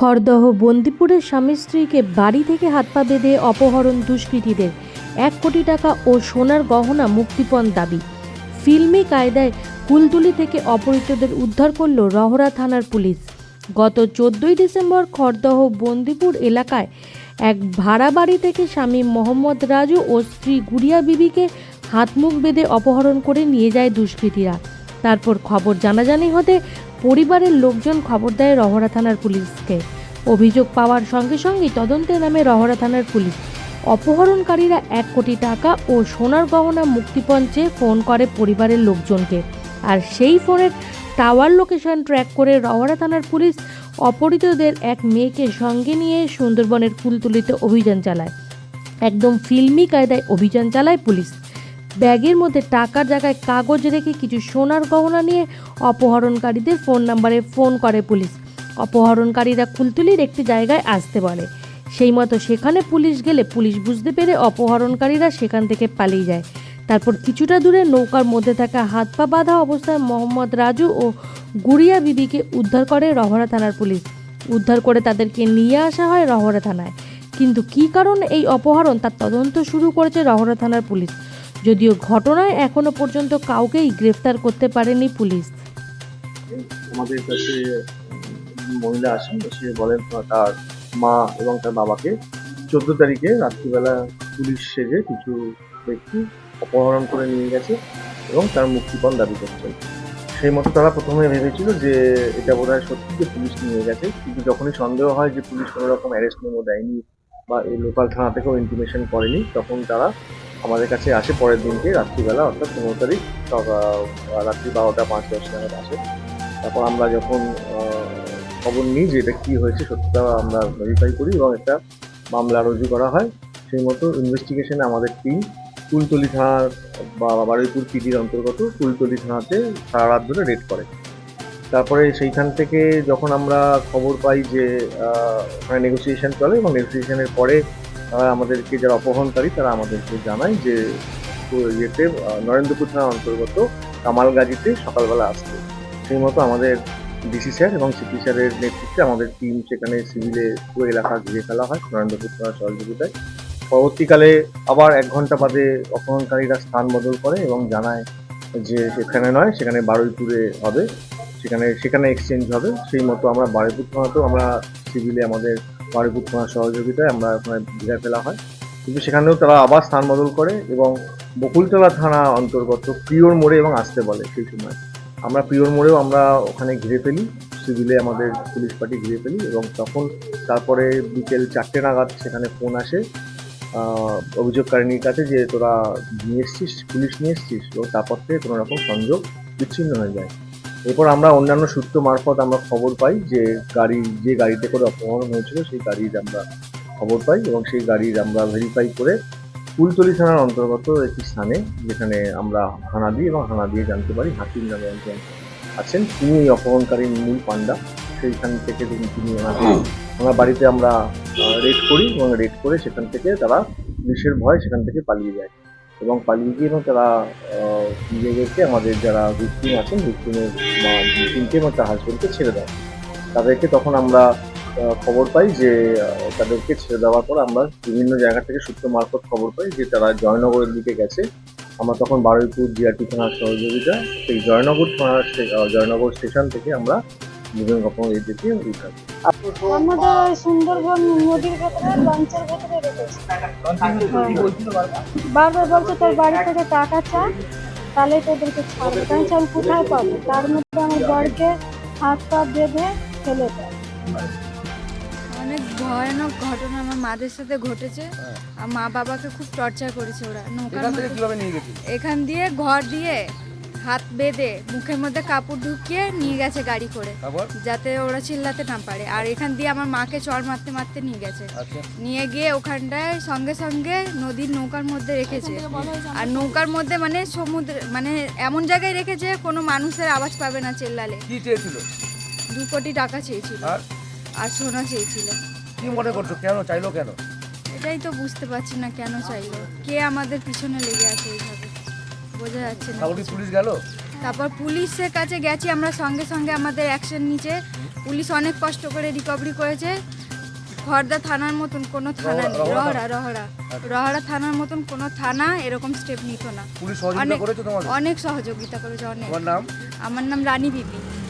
খড়দহ বন্দিপুরের স্বামী স্ত্রীকে বাড়ি থেকে হাত পা বেঁধে অপহরণ দুষ্কৃতীদের। এক কোটি টাকা ও সোনার গহনা মুক্তিপণ দাবি। ফিল্মি কায়দায় কুলতুলি থেকে অপহৃতদের উদ্ধার করল রহরা থানার পুলিশ। গত চোদ্দোই ডিসেম্বর খড়দহ বন্দিপুর এলাকায় এক ভাড়া বাড়ি থেকে স্বামী মোহাম্মদ রাজু ও স্ত্রী গুড়িয়া বিবিকে হাত মুখ বেঁধে অপহরণ করে নিয়ে যায় দুষ্কৃতীরা। তারপর খবর জানাজানি হতে পরিবারের লোকজন খবর দেয় রহরা থানার পুলিশকে। অভিযোগ পাওয়ার সঙ্গে সঙ্গেই তদন্তে নামে রহরা থানার পুলিশ। অপহরণকারীরা এক কোটি টাকা ও সোনার গহনা মুক্তিপণ চেয়ে ফোন করে পরিবারের লোকজনকে। আর সেই ফোনের টাওয়ার লোকেশন ট্র্যাক করে রওয়ারা থানার পুলিশ অপহৃতদের এক মেয়েকে সঙ্গে নিয়ে সুন্দরবনের কুলতুলিতে অভিযান চালায়। একদম ফিল্মি কায়দায় অভিযান চালায় পুলিশ। ব্যাগের মধ্যে টাকার জায়গায় কাগজ রেখে কিছু সোনার গহনা নিয়ে অপহরণকারীদের ফোন নাম্বারে ফোন করে পুলিশ। অপহরণকারীরা কুলতুলির একটি জায়গায় আসতে বলে। সেই মতো সেখানে পুলিশ গেলে পুলিশ বুঝতে পেরে অপহরণকারীরা সেখান থেকে পালিয়ে যায়। তারপর কিছুটা দূরে নৌকার মধ্যে থাকা হাত পা বাঁধা অবস্থায় মোহাম্মদ রাজু ও গুড়িয়া বিবিকে উদ্ধার করে রহরা থানার পুলিশ। উদ্ধার করে তাদেরকে নিয়ে আসা হয় রহরা থানায়। কিন্তু কী কারণে এই অপহরণ তার তদন্ত শুরু করেছে রহরা থানার পুলিশ? যদিও ঘটনায় এখনও পর্যন্ত কাউকেই গ্রেফতার করতে পারেনি পুলিশ। আমাদের কাছে মহিলা আসেন, সে বলেন তার মা এবং তার বাবাকে চোদ্দ তারিখে রাত্রিবেলা পুলিশ সেজে কিছু ব্যক্তি অপহরণ করে নিয়ে গেছে এবং তার মুক্তিপণ দাবি করছেন। সেই মতো তারা প্রথমে ভেবেছিল যে এটা বোধ হয় সত্যি যে পুলিশ নিয়ে গেছে, কিন্তু যখনই সন্দেহ হয় যে পুলিশ কোনো রকম অ্যারেস্ট মেমো দেয়নি বা এই লোকাল থানা থেকেও ইন্টিমেশন করেনি, তখন তারা আমাদের কাছে আসে পরের দিনকে, রাত্রিবেলা, অর্থাৎ পনেরো তারিখ রাত্রি বারোটা, পাঁচ, দশ নাগাদ আসে। তারপর আমরা যখন খবর নিই যে এটা কী হয়েছে সত্যতা আমরা ভেরিফাই করি এবং একটা মামলা রুজু করা হয়। সেই মতো ইনভেস্টিগেশনে আমাদের টিম কুলতলি থানার বা বারুইপুর পিডির অন্তর্গত কুলতলি থানাতে সারা রাত ধরে রেড করে। তারপরে সেইখান থেকে যখন আমরা খবর পাই যে ওখানে নেগোসিয়েশন চলে এবং নেগোসিয়েশনের পরে আমাদেরকে যারা অপহরণকারী, তারা আমাদেরকে জানায় যে ইয়েতে নরেন্দ্রপুর থানার অন্তর্গত কামালগাজিতে সকালবেলা আসবে সেই মতো আমাদের ডিসি স্যার এবং সিপি স্যারের নেতৃত্বে আমাদের টিম সেখানে সিভিলে পুরো এলাকা ঘিরে ফেলা হয়, নরেন্দ্রপুর থানার সহযোগিতায়। পরবর্তীকালে আবার এক ঘণ্টা বাদে অপহরণকারীরা স্থান বদল করে এবং জানায় যে, সেখানে নয়, সেখানে বারুইপুরে হবে। সেখানে সেখানে এক্সচেঞ্জ হবে। সেই মতো আমরা বারুইপুর থানাতেও আমরা সিভিলে আমাদের বারুইপুর থানার সহযোগিতায় আমরা ওখানে ঘিরে ফেলা হয়। কিন্তু সেখানেও তারা আবার স্থান বদল করে এবং বকুলতলা থানা অন্তর্গত প্রিয়র মোড়ে এবং আসতে বলে সেই সময়। আমরা প্রিয়র মোড়েও আমরা ওখানে ঘিরে ফেলি সিভিলে আমাদের পুলিশ পার্টি ঘিরে ফেলি এবং তখন তারপরে বিকেল চারটে নাগাদ সেখানে ফোন আসে অভিযোগকারিনীর কাছে যে তোরা নিয়ে এসছিস, পুলিশ নিয়ে এসছিস এবং তারপর থেকে কোনো রকম সংযোগ বিচ্ছিন্ন হয়ে যায়। এরপর আমরা অন্যান্য সূত্র মারফত আমরা খবর পাই যে গাড়ি যে গাড়িতে করে অপহরণ হয়েছিল সেই গাড়ির আমরা খবর পাই এবং সেই গাড়ির আমরা ভেরিফাই করে ফুলতলি থানার অন্তর্গত একটি স্থানে যেখানে আমরা হানা দিই এবং হানা দিয়ে জানতে পারি হাকিম নামে একজন আছেন। তিনি এই অপহরণকারীর মূল পান্ডা সেইখান থেকে তিনি তিনি ওনাকে ওনার বাড়িতে আমরা রেড করি এবং রেড করে সেখান থেকে তারা পুলিশের ভয় সেখান থেকে পালিয়ে যায়। এবং পালিয়ে গিয়ে এবং তারা নিজেদেরকে আমাদের যারা ভিক্টিম আছেন ভিক্টিমের ভিক্টিমকে এবং তার হাজবেন্ডকে ছেড়ে দেয় তাদেরকে তখন আমরা খবর পাই যে তাদেরকে ছেড়ে দেওয়ার পর আমরা বিভিন্ন জায়গা থেকে সূত্র মারফত খবর পাই যে তারা জয়নগরের দিকে গেছে আমরা তখন বারুইপুর জিআরটি থানার সহযোগিতা, সেই জয়নগর থানার জয়নগর স্টেশন থেকে আমরা বিভিন্ন রকম করি। আমাদের ওই সুন্দরবন নদীর ভেতরে লঞ্চের ভেতরে রেখেছে। বারবার বলছে তোর বাড়ি থেকে টাকা চা তাহলে তোদেরকে ছাড়বে। তাই আমি কোথায় পাবো? তার মধ্যে আমার বরকে হাত পা বেঁধে ফেলে দেয়। অনেক ভয়ানক ঘটনা আমার মাদের সাথে ঘটেছে। আর মা বাবাকে খুব টর্চার করেছে ওরা। গেছিল এখান দিয়ে ঘর দিয়ে হাত বেঁধে মুখের মধ্যে কাপড় ঢুকিয়ে নিয়ে গেছে গাড়ি করে। তারপর? যাতে ওরা চিল্লাতে না পারে। আর এখান দিয়ে আমার মাকে চড় মারতে মারতে নিয়ে গেছে। আচ্ছা। নিয়ে গিয়ে ওখানটায় সঙ্গে সঙ্গে নদীর নৌকার মধ্যে রেখেছে। আর নৌকার মধ্যে মানে সমুদ্র মানে এমন জায়গায় রেখেছে কোনো মানুষের আওয়াজ পাবে না চেল্লালে। কি চেয়েছিল? দু কোটি টাকা চেয়েছিল। আর? আর সোনা চেয়েছিল। কি মনে করছ? কেন? চাইলো কেন? এটাই তো বুঝতে পারছি না কেন চাইলো। কে আমাদের পিছনে লেগে আছে এইভাবে? বোঝা যাচ্ছে না তারপর পুলিশ গেল? তারপর পুলিশের কাছে গেছি আমরা সঙ্গে সঙ্গে আমাদের অ্যাকশন নিচে। পুলিশ অনেক কষ্ট করে রিকভারি করেছে। খড়দা থানার মতন কোনো থানা নেই। রহড়া রহড়া রহড়া থানার মতন কোনো থানা এরকম স্টেপ নিত না। অনেক- করেছে তোমাদের? অনেক সহযোগিতা করেছে অনেক। আমার নাম রানী বিবি।